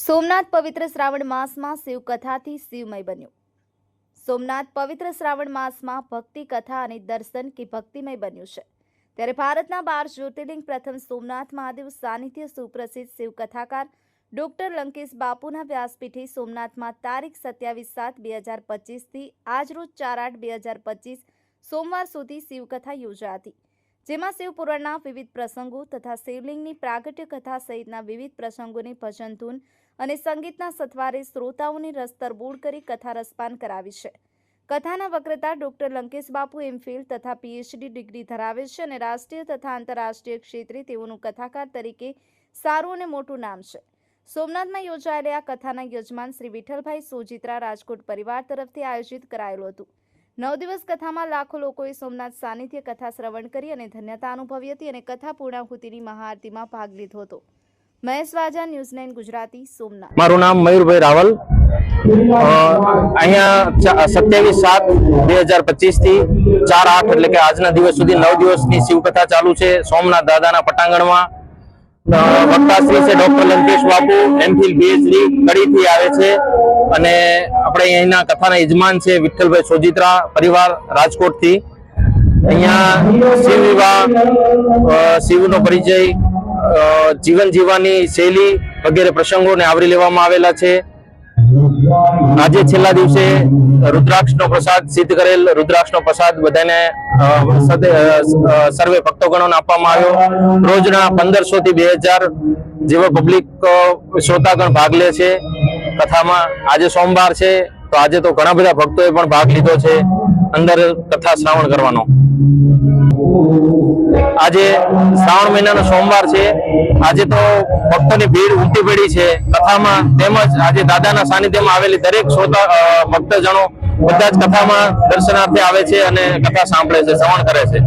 સોમનાથ પવિત્ર શ્રાવણ માસમાં શિવકથાથી શિવમય બન્યું. સોમનાથ પવિત્ર શ્રાવણ માસમાં ભક્તિ કથા અને દર્શન કે ભક્તિમય બન્યું છે. ત્યારે ભારતના બાર જ્યોતિર્લિંગ પ્રથમ સોમનાથ મહાદેવ સાનિધ્ય સુપ્રસિદ્ધ શિવકથાકાર ડોક્ટર લંકેશ બાપુના વ્યાસપીઠે સોમનાથમાં તારીખ સત્યાવીસ સાત બે હજાર પચીસથી આજરોજ ચાર આઠ બે હજાર પચીસ સોમવાર સુધી શિવકથા યોજાઈ હતી. જેમાં શિવપુરાણના વિવિધ પ્રસંગો તથા શિવલિંગની પ્રાગટ્ય કથા સહિતના વિવિધ પ્રસંગોની ભજન ધૂન અને સંગીતના સથવારે શ્રોતાઓની રસ તરબૂળ કરી કથા રસપાન કરાવી છે. કથાના વક્રતા ડોક્ટર લંકેશ બાપુ એમફિલ તથા પીએચડી ડિગ્રી ધરાવે છે અને રાષ્ટ્રીય તથા આંતરરાષ્ટ્રીય ક્ષેત્રે તેઓનું કથાકાર તરીકે સારું અને મોટું નામ છે. સોમનાથમાં યોજાયેલી આ કથાના યજમાન શ્રી વિઠ્ઠલભાઈ સોજિત્રા રાજકોટ પરિવાર તરફથી આયોજિત કરાયેલું હતું. નવ દિવસ કથામાં લાખો લોકોએ સોમનાથ સાનિધ્ય કથા શ્રવણ કરી અને ધન્યતા અનુભવી હતી અને કથા પૂર્ણાહુતિની મહાઆરતીમાં ભાગ લીધો હતો. Mahesh Vaja, news nine Gujarati, Somnath. મારું નામ મયુરભાઈ રાવલ. અહીંયા સત્યાવીસ સાત બે હજાર પચીસથી ચાર આઠ એટલે કે આજના દિવસ સુધી નવ દિવસની શિવકથા ચાલુ છે. સોમનાથ દાદાના પટાંગણમાં વક્તાશ્રી છે ડોક્ટર લંકેશ બાપુ એમફિલ આવે છે. અને આપણે અહીંના કથાના યજમાન છે વિઠ્ઠલભાઈ સોજિત્રા પરિવાર રાજકોટથી. અહીંયા શિવ વિવાહ શિવનો પરિચય જીવન જીવવાની શૈલી વગેરે પ્રસંગોને આવરી લેવામાં આવેલા છે. આજે છેલ્લા દિવસે રુદ્રાક્ષનો પ્રસાદ સિદ્ધ કરેલ રુદ્રાક્ષનો પ્રસાદ બધાને સર્વે ભક્તગણોને આપવામાં આવ્યો. રોજના પંદરસો થી બે હજાર જેવો પબ્લિક શ્રોતાગણ ભાગ લે છે. કથામાં આજે સોમવાર છે, તો આજે તો ઘણા બધા ભક્તોએ પણ ભાગ લીધો છે. અંદર કથા શ્રાવણ કરવાનો. આજે શ્રાવણ મહિનાનો સોમવાર છે. આજે તો ભક્તોની ભીડ ઉમટી પડી છે. કથામાં તેમજ આજે દાદાના સાનિધ્યમાં આવેલી દરેક શ્રોતા ભક્તજનો બધા જ કથામાં દર્શનાર્થે આવે છે અને કથા સાંભળે છે શ્રવણ કરે છે.